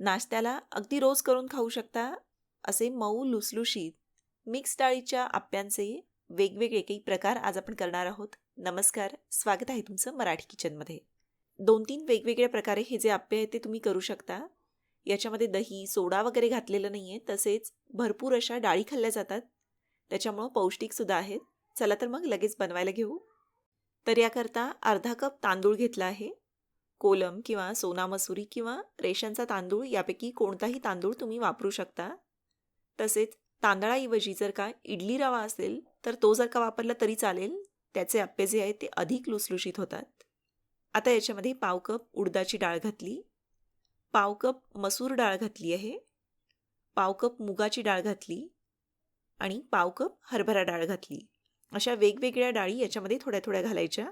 नाश्त्याला अगदी रोज करून खाऊ शकता असे मऊ लुसलुशीत मिक्स डाळीच्या आप्यांचे वेगवेगळे काही प्रकार आज आपण करणार आहोत. नमस्कार स्वागत आहे तुमचं मराठी किचनमध्ये. दोन तीन वेगवेगळ्या प्रकारे हे जे आप्पे आहे ते तुम्ही करू शकता. याच्यामध्ये दही सोडा वगैरे घातलेलं नाही आहे तसेच भरपूर अशा डाळी खाल्ल्या जातात. त्याच्यामुळं पौष्टिकसुद्धा आहेत. चला तर मग लगेच बनवायला घेऊ. तर याकरता अर्धा कप तांदूळ घेतला आहे. कोलम किंवा सोना मसुरी किंवा रेशनचा तांदूळ यापैकी कोणताही तांदूळ तुम्ही वापरू शकता. तसेच तांदळाऐवजी जर का इडली रवा असेल तर तो जर का वापरला तरी चालेल. त्याचे आप्पे जे आहेत ते अधिक लुसलुशीत होतात. आता याच्यामध्ये पाव कप उडदाची डाळ घातली. पाव कप मसूर डाळ घातली आहे. पाव कप मुगाची डाळ घातली. आणि पाव कप हरभरा डाळ घातली. अशा वेगवेगळ्या डाळी याच्यामध्ये थोड्या थोड्या घालायच्या.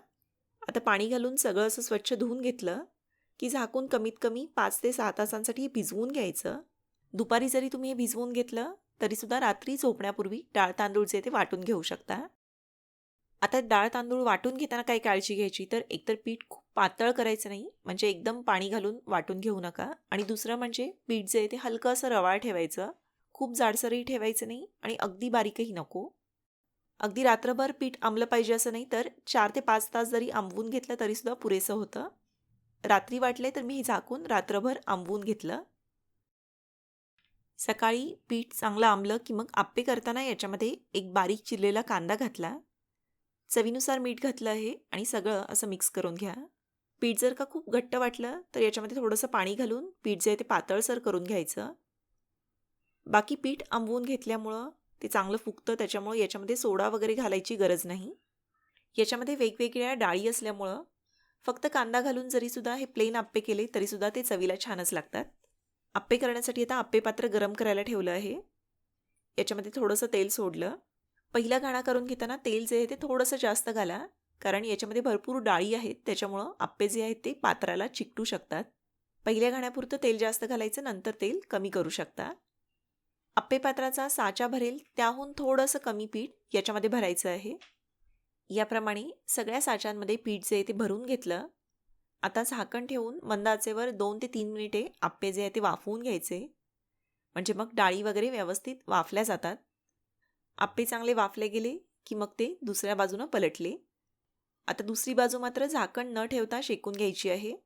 आता पाणी घालून सगळं असं स्वच्छ धुवून घेतलं की झाकून कमीत कमी पाच ते सहा तासांसाठी हे भिजवून घ्यायचं. दुपारी जरी तुम्ही हे भिजवून घेतलं तरीसुद्धा रात्री झोपण्यापूर्वी डाळ तांदूळ जे ते वाटून घेऊ शकता. आता डाळ तांदूळ वाटून घेताना काय काळजी घ्यायची तर एकतर पीठ खूप पातळ करायचं नाही म्हणजे एकदम पाणी घालून वाटून घेऊ नका. आणि दुसरं म्हणजे पीठ जे आहे ते हलकं असं रवाळ ठेवायचं. खूप जाडसरही ठेवायचं नाही आणि अगदी बारीकही नको. अगदी रात्रभर पीठ आंबलं पाहिजे असं नाही तर चार ते पाच तास जरी आंबवून घेतलं तरीसुद्धा पुरेसं होतं. रात्री वाटले तर मी हे झाकून रात्रभर आंबवून घेतलं. सकाळी पीठ चांगलं आंबलं की मग आप्पे करताना याच्यामध्ये एक बारीक चिरलेला कांदा घातला. चवीनुसार मीठ घातलं आहे आणि सगळं असं मिक्स करून घ्या. पीठ जर का खूप घट्ट वाटलं तर याच्यामध्ये थोडंसं पाणी घालून पीठ जे आहे ते पातळसर करून घ्यायचं. बाकी पीठ आंबवून घेतल्यामुळं ते चांगलं फुगतं त्याच्यामुळं याच्यामध्ये सोडा वगैरे घालायची गरज नाही. याच्यामध्ये वेगवेगळ्या डाळी असल्यामुळं फक्त कांदा घालून जरीसुद्धा हे प्लेन आप्पे केले तरीसुद्धा ते चवीला छानच लागतात. आप्पे करण्यासाठी आता आप्पे पात्र गरम करायला ठेवलं आहे. याच्यामध्ये थोडंसं तेल सोडलं. पहिला घाणा करून घेताना तेल जे आहे ते थोडंसं जास्त घाला कारण याच्यामध्ये भरपूर डाळी आहेत त्याच्यामुळं आप्पे जे आहेत ते पात्राला चिकटू शकतात. पहिल्या घाण्यापुरतं तेल जास्त घालायचं नंतर तेल कमी करू शकता. आप्पे पात्राचा साचा भरेल त्याहून थोडंसं कमी पीठ याच्यामध्ये भरायचं आहे. याप्रमाणे सगळ्या साच्यांमध्ये पीठ जे आहे ते भरून घेतलं. आता झाकण ठेवून मंदाचेवर दोन ते तीन मिनिटे आप्पे जे आहे ते वाफवून घ्यायचे. म्हणजे मग डाळी वगैरे व्यवस्थित वाफल्या जातात. आप्पे चांगले वाफले गेले की मग ते दुसऱ्या बाजूनं पलटले. आता दुसरी बाजू मात्र झाकण न ठेवता शेकून घ्यायची आहे.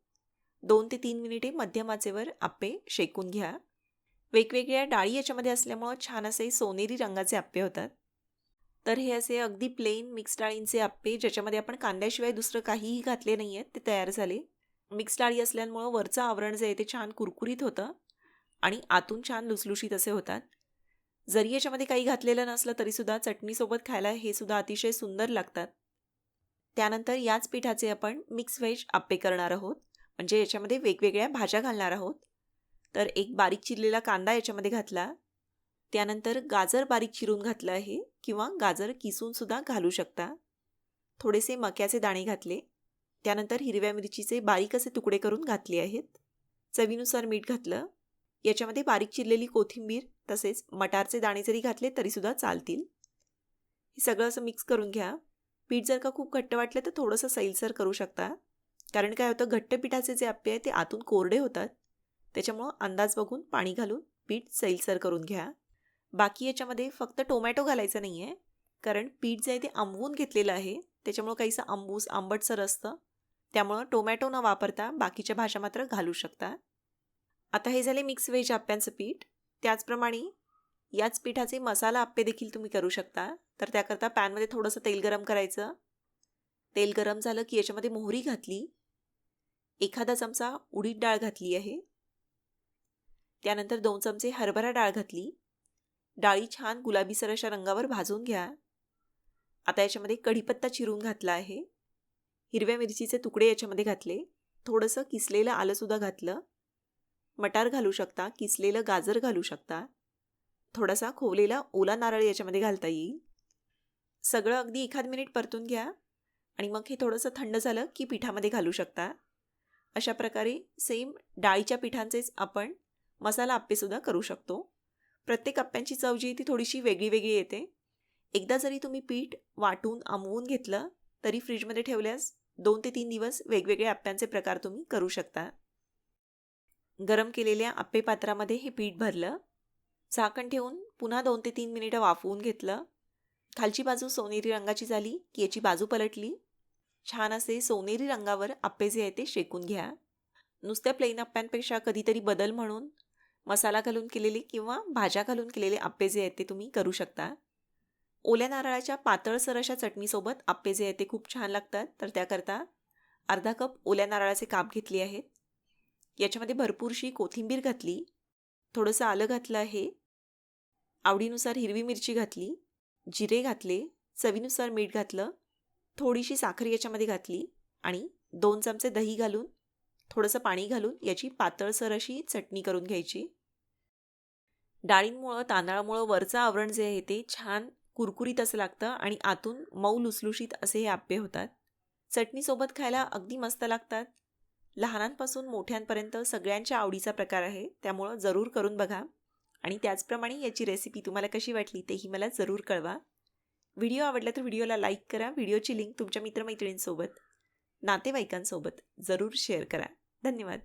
दोन ते तीन मिनिटे मध्यमाचेवर आप्पे शेकून घ्या. वेगवेगळ्या डाळी याच्यामध्ये असल्यामुळं छान असे सोनेरी रंगाचे आप्पे होतात. तर हे असे अगदी प्लेन मिक्स डाळींचे आप्पे ज्याच्यामध्ये आपण कांद्याशिवाय दुसरं काहीही घातले नाही आहेत ते तयार झाले. मिक्स डाळी असल्यामुळं वरचं आवरण जे आहे ते छान कुरकुरीत होतं आणि आतून छान लुसलुशीत असे होतात. जरी याच्यामध्ये काही घातलेलं नसलं तरीसुद्धा चटणीसोबत खायला हे सुद्धा अतिशय सुंदर लागतात. त्यानंतर याच पिठाचे आपण मिक्स व्हेज आप्पे करणार आहोत. म्हणजे याच्यामध्ये वेगवेगळ्या भाज्या घालणार आहोत. तर एक बारीक चिरलेला कांदा याच्यामध्ये घातला. त्यानंतर गाजर बारीक चिरून घातलं आहे किंवा गाजर किसूनसुद्धा घालू शकता. थोडेसे मक्याचे दाणे घातले. त्यानंतर हिरव्या मिरचीचे बारीक असे तुकडे करून घातले आहेत. चवीनुसार मीठ घातलं. याच्यामध्ये बारीक चिरलेली कोथिंबीर तसेच मटारचे दाणे जरी घातले तरीसुद्धा चालतील. हे सगळं असं मिक्स करून घ्या. पीठ जर का खूप घट्ट वाटलं तर थोडंसं सैलसर करू शकता. कारण काय होतं घट्ट पिठाचे जे आप्पे आहे ते आतून कोरडे होतात. त्याच्यामुळं अंदाज बघून पाणी घालून पीठ सैलसर करून घ्या. बाकी याच्यामध्ये फक्त टोमॅटो घालायचं नाही आहे कारण पीठ जे आहे ते आंबवून घेतलेलं आहे. त्याच्यामुळं काहीसं आंबूस आंबटसर असतं. त्यामुळं टोमॅटो न वापरता बाकीच्या भाज्या मात्र घालू शकता. आता हे झाले मिक्स व्हेज आप्प्यांचं पीठ. त्याचप्रमाणे याच पिठाचे मसाला आप्पे देखील तुम्ही करू शकता. तर त्याकरता पॅनमध्ये थोडंसं तेल गरम करायचं. तेल गरम झालं की याच्यामध्ये मोहरी घातली. एखादा चमचा उडीद डाळ घातली आहे. त्यानंतर दोन चमचे हरभरा डाळ घातली. डाळी छान गुलाबीसर अशा रंगावर भाजून घ्या. आता याच्यामध्ये कढीपत्ता चिरून घातला आहे. हिरव्या मिरचीचे तुकडे याच्यामध्ये घातले. थोडंसं किसलेलं आलंसुद्धा घातलं. मटार घालू शकता किसलेलं गाजर घालू शकता. थोडासा खोवलेला ओला नारळ याच्यामध्ये घालता येईल. सगळं अगदी एखाद मिनिट परतून घ्या आणि मग हे थोडंसं थंड झालं की पिठामध्ये घालू शकता. अशा प्रकारे सेम डाळीच्या पिठांचेच आपण मसाला आप्पेसुद्धा करू शकतो. प्रत्येक आप्प्यांची चव जी ती थोडीशी वेगळी वेगळी येते. एकदा जरी तुम्ही पीठ वाटून आंबवून घेतलं तरी फ्रीजमध्ये ठेवल्यास दोन ते तीन दिवस वेगवेगळे आप्प्यांचे प्रकार तुम्ही करू शकता. गरम केलेल्या आप्पे पात्रामध्ये हे पीठ भरलं झाकण ठेवून पुन्हा दोन ते तीन मिनिटं वाफवून घेतलं. खालची बाजू सोनेरी रंगाची झाली की याची बाजू पलटली. छान असे सोनेरी रंगावर आप्पे जे आहे ते शेकून घ्या. नुसत्या प्लेन आप्प्यांपेक्षा कधीतरी बदल म्हणून मसाला घालून केलेले किंवा भाज्या घालून केलेले आप्पे जे आहेत ते तुम्ही करू शकता. ओल्या नारळाच्या पातळसर अशा चटणीसोबत आप्पे जे आहेत ते खूप छान लागतात. तर त्याकरता अर्धा कप ओल्या नारळाचे काप घेतले आहेत. याच्यामध्ये भरपूरशी कोथिंबीर घातली. थोडंसं आलं घातलं आहे. आवडीनुसार हिरवी मिरची घातली. जिरे घातले. चवीनुसार मीठ घातलं. थोडीशी साखर याच्यामध्ये घातली आणि दोन चमचे दही घालून थोडंसं पाणी घालून याची पातळसर अशी चटणी करून घ्यायची. डाळींमुळं तांदळामुळं वरचं आवरण जे आहे ते छान कुरकुरीत असं लागतं आणि आतून मऊ लुसलुशीत असे हे आप्पे होतात. चटणीसोबत खायला अगदी मस्त लागतात. लहानांपासून मोठ्यांपर्यंत सगळ्यांच्या आवडीचा प्रकार आहे त्यामुळं जरूर करून बघा. आणि त्याचप्रमाणे याची रेसिपी तुम्हाला कशी वाटली तेही मला जरूर कळवा. व्हिडिओ आवडला तर व्हिडिओला लाईक करा. व्हिडिओची लिंक तुमच्या मित्रमैत्रिणींसोबत नातेवाईकांसोबत जरूर शेअर करा. धन्यवाद.